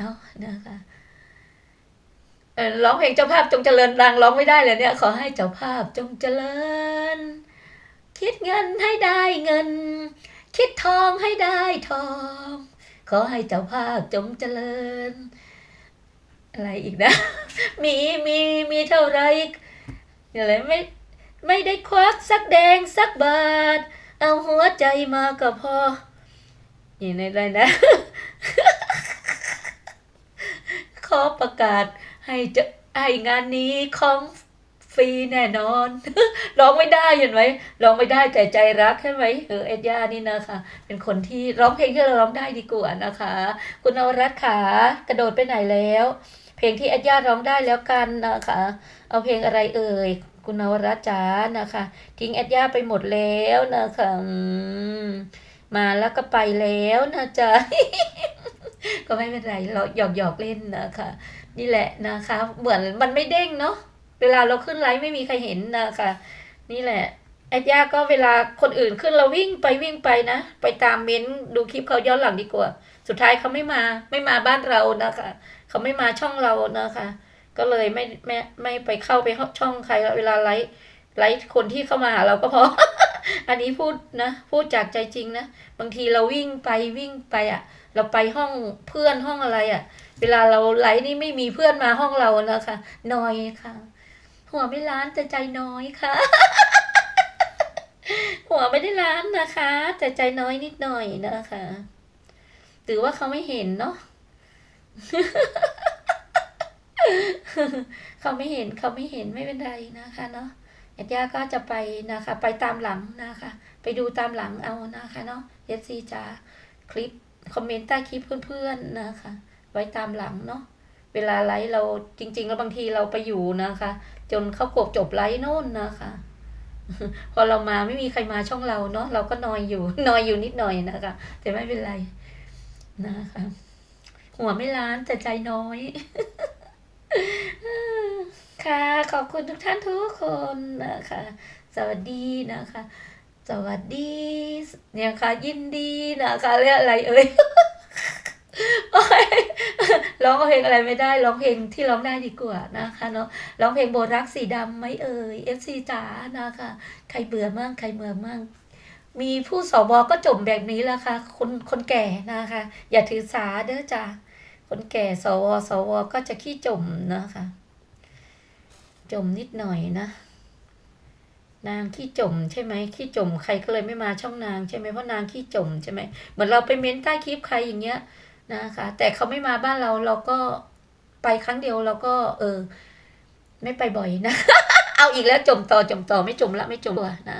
เอานะคะเออร้องเพลงเจ้าภาพจงเจริญดังร้องไม่ได้เลยเนี่ย ขอให้เจ้าภาพจงเจริญ คิดเงินให้ได้เงิน คิดทองให้ได้ทอง ขอให้เจ้าภาพจงเจริญ อะไรอีกนะ มีมีมีเท่าไรอะไรไม่ไม่ได้ควักสักแดงสักบาท เอาหัวใจมาก็พออย่างในไรนะ ขอประกาศให้จะให้งานนี้ของฟรีแน่นอน ร้องไม่ได้เห็นไหมร้องไม่ได้แต่ใจรักใช่ไหมเออเอ็ดย่านี่นะคะเป็นคนที่ร้องเพลงที่เราร้องได้ดีกว่านะคะ คุณนวรัตขากระโดดไปไหนแล้ว เพลงที่เอ็ดย่าร้องได้แล้วกันนะคะ เอาเพลงอะไรเอ่ยคุณนวรัตจ๋านะคะ ทิ้งเอ็ดย่าไปหมดแล้วนะคะมมาแล้วก็ไปแล้วนะจ๊ะ ก็ไม่เป็นไรเราหยอกหยอกเล่นนะคะ นี่แหละนะคะ เหมือนมันไม่เด้งเนาะเวลาเราขึ้นไลฟ์ไม่มีใครเห็นนะคะ นี่แหละแอดย่าก็เวลาคนอื่นขึ้นเราวิ่งไปวิ่งไปนะ ไปตามเม้นดูคลิปเขาย้อนหลังดีกว่า สุดท้ายเขาไม่มาไม่มาบ้านเรานะคะเขาไม่มาช่องเรานะคะ ก็เลยไม่ไม่ไม่ไปเข้าไปช่องใครเวลาไลฟ์ไลฟ์คนที่เข้ามาหาเราก็พอ อันนี้พูดนะ พูดจากใจจริงนะ บางทีเราวิ่งไปวิ่งไปอะ เราไปห้องเพื่อนห้องอะไรอะ เวลาเราไลฟ์นี่ไม่มีเพื่อนมาห้องเรานะคะน้อยค่ะ หัวไม่ล้านแต่ใจน้อยค่ะ หัวไม่ได้ล้านนะคะ แต่ใจน้อยนิดหน่อยนะคะถือว่าเขาไม่เห็นเนาะเขาไม่เห็นเขาไม่เห็นไม่เป็นไรนะคะเนาะ แอดย่าก็จะไปนะคะ ไปตามหลังนะคะ ไปดูตามหลังเอานะคะเนาะเอฟซีจ๋าคลิปคอมเมนต์ใต้คลิปเพื่อนๆนะคะ ไว้ตามหลังเนาะเวลาไลฟ์เราจริง ๆ แล้วบางทีเราไปอยู่นะคะ จนเขากบจบไลฟ์โน่นนะคะ พอเรามาไม่มีใครมาช่องเราเนาะเราก็นอยอยู่นอยอยู่นิดหน่อยนะคะ แต่ไม่เป็นไรนะคะ หัวไม่ล้านแต่ใจน้อย ค่ะ ขอบคุณทุกท่านทุกคนนะคะ สวัสดีนะคะ สวัสดีเนี่ยค่ะ ยินดีนะคะเรียกอะไรเอ่ยร้องเพลงอะไรไม่ได้ร้องเพลงที่ร้องได้ดีกว่านะคะเนาะร้องเพลงโบรักสีดำไหมเอ่ย FC จ๋านะคะ ใครเบื่อมั่งใครเบื่อมั่งมีผู้สวก็จมแบบนี้แล้วค่ะ คนคนแก่นะคะ อย่าถือสาเด้อจ้าคนแก่สวสวก็จะขี้จมนะคะ จมนิดหน่อยนะ นางขี้จมใช่ไหมขี้จมใครก็เลยไม่มาช่องนางใช่ไหมเพราะนางขี้จมใช่ไหมเหมือนเราไปเม้นใต้คลิปใครอย่างเงี้ยนะคะ แต่เขาไม่มาบ้านเราเราก็ไปครั้งเดียวเราก็ เออ ไม่ไปบ่อยนะ เอาอีกแล้วจมต่อจมต่อไม่จมละไม่จมตัวนะ